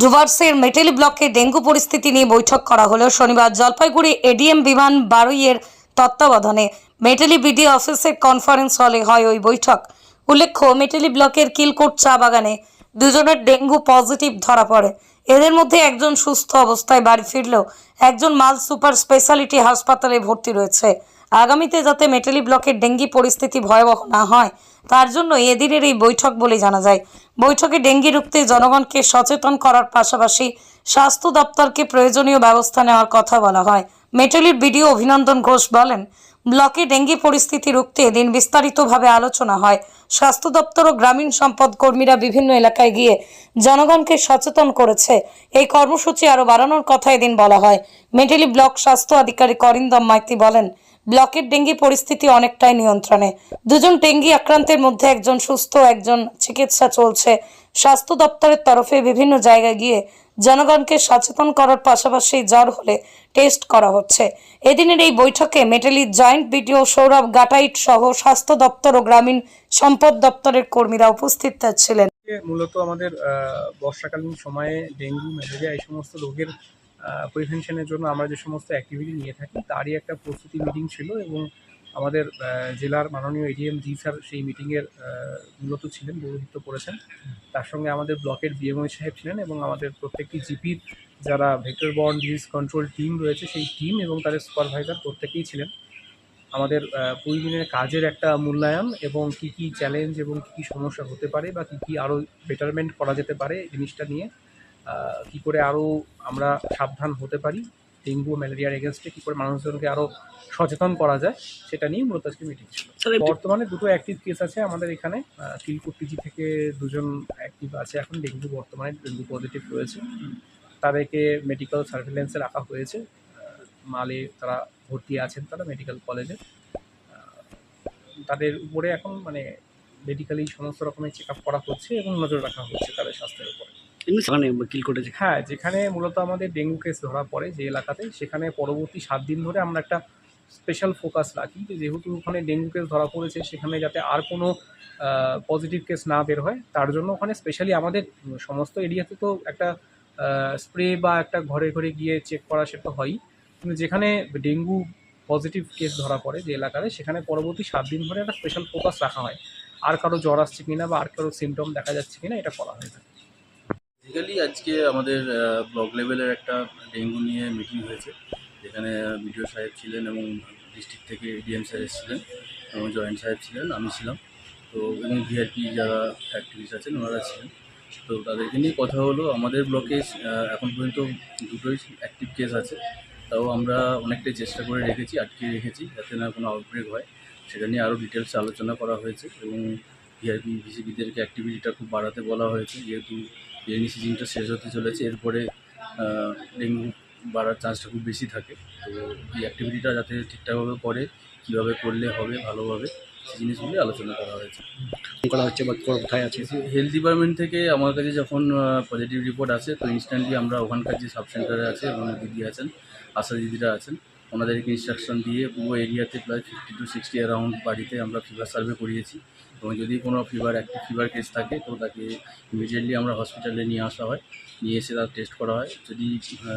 ডুভার্সের মেটেলি ব্লকে ডেঙ্গু পরিস্থিতি নিয়ে বৈঠক করা হলো। শনিবার জলপাইগুড়ি এডিএম বিমান বারুইয়ের তত্ত্বাবধানে মেটেলি বিডি অফিসের কনফারেন্স হলে হয় ওই বৈঠক। উল্লেখ্য, মেটেলি ব্লকের কিলকোট চা বাগানে দুজনের ডেঙ্গু পজিটিভ ধরা পড়ে। এদের মধ্যে একজন সুস্থ অবস্থায় বাড়ি ফিরলেও একজন মাল সুপার স্পেশালিটি হাসপাতালে ভর্তি রয়েছে। আগামীতে যাতে মেটালি ব্লকের ডেঙ্গি পরিস্থিতি ভয়াবহ না হয়, তার জন্য এদিনের এই বৈঠক বলে জানা যায়। বৈঠকে ডেঙ্গি রুখতে জনগণকে সচেতন করার পাশাপাশি স্বাস্থ্য দপ্তরকে প্রয়োজনীয় ব্যবস্থা নেওয়ার কথা বলা হয়। মেটালির বিডিও অভিনন্দন ঘোষ বলেন ব্লকে ডেঙ্গি পরিস্থিতি রুখতে এদিন বিস্তারিতভাবে আলোচনা হয়। স্বাস্থ্য দপ্তর ও গ্রামীণ সম্পদ কর্মীরা বিভিন্ন এলাকায় গিয়ে জনগণকে সচেতন করেছে। এই কর্মসূচি আরও বাড়ানোর কথা এদিন বলা হয়। মেটেলি ব্লক স্বাস্থ্য আধিকারিক অরিন্দম মাইতি বলেন, ব্লকের ডেঙ্গি পরিস্থিতি অনেকটাই নিয়ন্ত্রণে। দুজন ডেঙ্গি আক্রান্তের মধ্যে একজন সুস্থ, একজন চিকিৎসা চলছে। স্বাস্থ্য দপ্তরের তরফে বিভিন্ন জায়গায় গিয়ে জনগণকে সচেতন করার পাশাপাশি জ্বর হলে টেস্ট করা হচ্ছে। এদিনের এই বৈঠকে মেটালির জয়েন্ট বিডিও সৌরভ গাটাইট সহ স্বাস্থ্য দপ্তর ও গ্রামীণ সম্পদ দপ্তরের কর্মীরা উপস্থিত ছিলেন। মূলত আমাদের বর্ষাকালীন সময়ে ডেঙ্গু, ম্যালেরিয়া এই সমস্ত রোগের প্রিভেনশনের জন্য আমরা যে সমস্ত অ্যাক্টিভিটি নিয়ে থাকি, তারই একটা প্রস্তুতি মিটিং ছিল এবং আমাদের জেলার মাননীয় এডিএম জি স্যার সেই মিটিংয়ের মূলত ছিলেন পৌরোহিত্য করেছেন তার সঙ্গে আমাদের ব্লকের বিএমও সাহেব ছিলেন এবং আমাদের প্রত্যেকটি জিপির যারা vector borne disease control team রয়েছে সেই টিম এবং তাদের সুপারভাইজার প্রত্যেকেই ছিলেন। আমাদের কুড়ি দিনের কাজের একটা মূল্যায়ন এবং কি কি চ্যালেঞ্জ এবং কি কি সমস্যা হতে পারে বা কি কি আরও বেটারমেন্ট করা যেতে পারে জিনিসটা নিয়ে কি করে আরও আমরা সাবধান হতে পারি ডেঙ্গু ম্যালেরিয়ার এগেনস্টে কী করে মানুষজনকে আরও সচেতন করা যায় সেটা নিয়ে মূলত আজকে মিটিং ছিল। বর্তমানে দুটো অ্যাক্টিভ কেস আছে আমাদের এখানে তিলকুট পিজি থেকে দুজন অ্যাক্টিভ আছে এখন ডেঙ্গু বর্তমানে ডেঙ্গু পজিটিভ রয়েছে। তাদেরকে মেডিকেল সার্ভিলেন্সে রাখা হয়েছে। মালে তারা ভর্তি আছেন তারা মেডিকেল কলেজে তাদের উপরে এখন মানে মেডিকেলি সমস্ত রকমের চেক আপ করা হচ্ছে এবং নজর রাখা হচ্ছে তাদের স্বাস্থ্যের উপরে। সেখানে কিল করেছে হ্যাঁ যেখানে মূলত আমাদের ডেঙ্গু কেস ধরা পড়ে যে এলাকাতে, সেখানে পরবর্তী সাত দিন ধরে আমরা একটা স্পেশাল ফোকাস রাখি যেহেতু ওখানে ডেঙ্গু কেস ধরা পড়েছে, সেখানে যাতে আর কোনো পজিটিভ কেস না বের হয়, তার জন্য ওখানে স্পেশালি আমাদের সমস্ত এরিয়াতে তো একটা স্প্রে বা একটা ঘরে ঘরে গিয়ে চেক করা সেটা হয়ই। কিন্তু যেখানে ডেঙ্গু পজিটিভ কেস ধরা পড়ে যে এলাকাতে, সেখানে পরবর্তী সাত দিন ধরে একটা স্পেশাল ফোকাস রাখা হয়। আর কারও জ্বর আসছে কিনা বা আর কারও সিমটম দেখা যাচ্ছে কিনা, এটা করা হয়ে থাকে। বেসিক্যালি আজকে আমাদের ব্লক লেভেলের একটা ডেঙ্গু নিয়ে মিটিং হয়েছে, যেখানে বিডিও সাহেব ছিলেন এবং ডিস্ট্রিক্ট থেকে ডিএম স্যার এসেছিলেন, এবং জয়েন্ট সাহেব ছিলেন, আমি ছিলাম। তো, এবং ভিআরপি যারা অ্যাক্টিভিস্ট আছেন, ওনারা ছিলেন। তো তাদেরকে নিয়ে কথা হলো, আমাদের ব্লকে এখন পর্যন্ত দুটোই অ্যাক্টিভ কেস আছে। তাও আমরা অনেকটাই চেষ্টা করে রেখেছি আটকে রেখেছি, যাতে না কোনো আউটব্রেক হয়। সেটা নিয়ে আরও ডিটেলসে আলোচনা করা হয়েছে, এবং ভিআরপি ভিসিপিদেরকে অ্যাক্টিভিটিটা খুব বাড়াতে বলা হয়েছে, যেহেতু রেনি সিজনটা শেষ হতে চলেছে এরপরে ডেঙ্গু বাড়ার চান্সটা খুব বেশি থাকে। তো এই অ্যাক্টিভিটিটা যাতে ঠিকঠাকভাবে করে কীভাবে করলে হবে ভালোভাবে সেই জিনিসগুলি আলোচনা করা হয়েছে। করা হচ্ছে বা কোথায় আছে? হেলথ ডিপার্টমেন্ট থেকে আমার কাছে যখন পজিটিভ রিপোর্ট আসে তো ইনস্ট্যান্টলি আমরা ওখানকার যে সাব সেন্টারে আছে ওখানে দিদি আছেন আশা দিদিরা আছেন ওনাদেরকে ইনস্ট্রাকশন দিয়ে পুরো এরিয়াতে প্রায় ফিফটি টু সিক্সটি অ্যারাউন্ড বাড়িতে আমরা ফিভার সার্ভে করিয়েছি। এবং যদি কোনো ফিভার অ্যাক্টিভ ফিভার কেস থাকে তো তাকে ইমিডিয়েটলি আমরা হসপিটালে নিয়ে আসা হয়। নিয়ে এসে তার টেস্ট করা হয়। যদি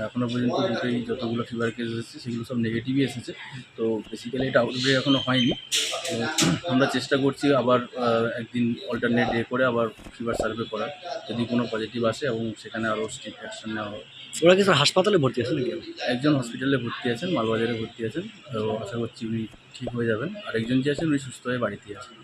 এখনও পর্যন্ত দুটোই যতগুলো ফিভার কেস এসেছে সেগুলো সব নেগেটিভই এসেছে। তো বেসিক্যালি এটা আউটব্রেক এখনও হয়নি। তো আমরা চেষ্টা করছি আবার একদিন অল্টারনেট ডে করে আবার ফিভার সার্ভে করার। যদি কোনো পজিটিভ আসে এবং সেখানে আরও স্ট্রিক্ট অ্যাকশন নেওয়া হয়। ওরা কি স্যার হাসপাতালে ভর্তি আছে নাকি? একজন হসপিটালে ভর্তি আছেন মালবাজারে ভর্তি আছেন, তো আশা করছি উনি ঠিক হয়ে যাবেন। আরেকজন যে আছেন, উনি সুস্থ হয়ে বাড়িতে আছেন।